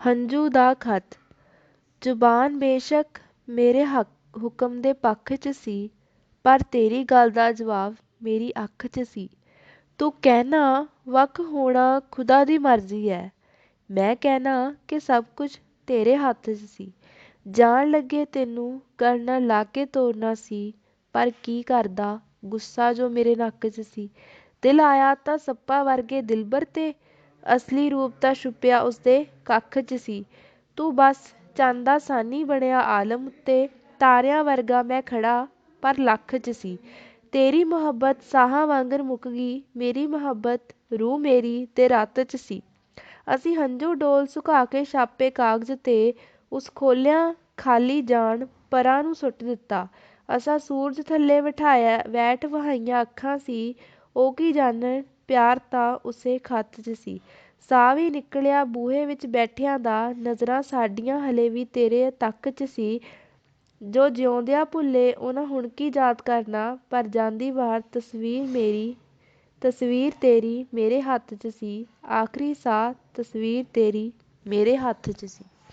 ਹੰਝੂ ਦਾ ਖਤ। ਜ਼ੁਬਾਨ ਬੇਸ਼ੱਕ ਮੇਰੇ ਹੱਕ, ਹੁਕਮ ਦੇ ਪੱਖ 'ਚ ਸੀ, ਪਰ ਤੇਰੀ ਗੱਲ ਦਾ ਜਵਾਬ ਮੇਰੀ ਅੱਖ 'ਚ ਸੀ। ਤੂੰ ਕਹਿਣਾ ਵੱਖ ਹੋਣਾ ਖੁਦਾ ਦੀ ਮਰਜ਼ੀ ਹੈ ਮੈਂ ਕਹਿਣਾ ਕਿ ਸਭ ਕੁਝ ਤੇਰੇ ਹੱਥ 'ਚ ਸੀ। ਜਾਣ ਲੱਗੇ ਤੈਨੂੰ ਕਰਨਾ ਲਾ ਕੇ ਤੋਰਨਾ ਸੀ, ਪਰ ਕੀ ਕਰਦਾ ਗੁੱਸਾ ਜੋ ਮੇਰੇ ਨੱਕ 'ਚ ਸੀ। ਦਿਲ ਆਇਆ ਤਾਂ ਸੱਪਾਂ ਵਰਗੇ ਦਿਲਬਰ ਤੇ ਅਸਲੀ ਰੂਪ ਤਾਂ ਛੁਪਿਆ ਉਸਦੇ ਕੱਖ 'ਚ ਸੀ। ਤੂੰ ਬਸ ਚਾਂਦਾ ਸਾਨੀ ਬਣਿਆ ਆਲਮ ਉੱਤੇ, ਤਾਰਿਆਂ ਵਰਗਾ ਮੈਂ ਖੜਾ ਪਰ ਲੱਖ 'ਚ ਸੀ। ਤੇਰੀ ਮੁਹੱਬਤ ਸਾਹਾਂ ਵਾਂਗਰ ਮੁੱਕ ਗਈ, ਮੇਰੀ ਮੁਹੱਬਤ ਰੂਹ ਮੇਰੀ ਤੇ ਰਤ 'ਚ ਸੀ। ਅਸੀਂ ਹੰਝੂ ਡੋਲ ਸੁਕਾ ਕੇ ਛਾਪੇ ਕਾਗਜ਼ ਤੇ ਉਸ ਖੋਲਿਆਂ ਖਾਲੀ ਜਾਣ ਪਰਾਂ ਨੂੰ ਸੁੱਟ ਦਿੱਤਾ। ਅਸਾਂ ਸੂਰਜ ਥੱਲੇ ਬਿਠਾਇਆ ਬੈਠ ਵਹਾਈਆਂ ਅੱਖਾਂ ਸੀ ਉਹ ਕੀ ਜਾਣਨ ਪਿਆਰ ਤਾਂ ਉਸੇ ਖੱਤ 'ਚ ਸੀ। ਸਾਹ ਵੀ ਨਿਕਲਿਆ ਬੂਹੇ ਵਿੱਚ ਬੈਠਿਆਂ ਦਾ, ਨਜ਼ਰਾਂ ਸਾਡੀਆਂ ਹਲੇ ਵੀ ਤੇਰੇ ਤੱਕ 'ਚ ਸੀ। ਜੋ ਜਿਉਂਦਿਆਂ ਭੁੱਲੇ, ਉਹਨਾਂ ਹੁਣ ਕੀ ਯਾਦ ਕਰਨਾ? ਪਰ ਜਾਂਦੀ ਵਾਰ ਤਸਵੀਰ ਮੇਰੀ, ਤਸਵੀਰ ਤੇਰੀ ਮੇਰੇ ਹੱਥ 'ਚ ਸੀ। ਆਖਰੀ ਸਾਹ ਤਸਵੀਰ ਤੇਰੀ ਮੇਰੇ ਹੱਥ 'ਚ ਸੀ।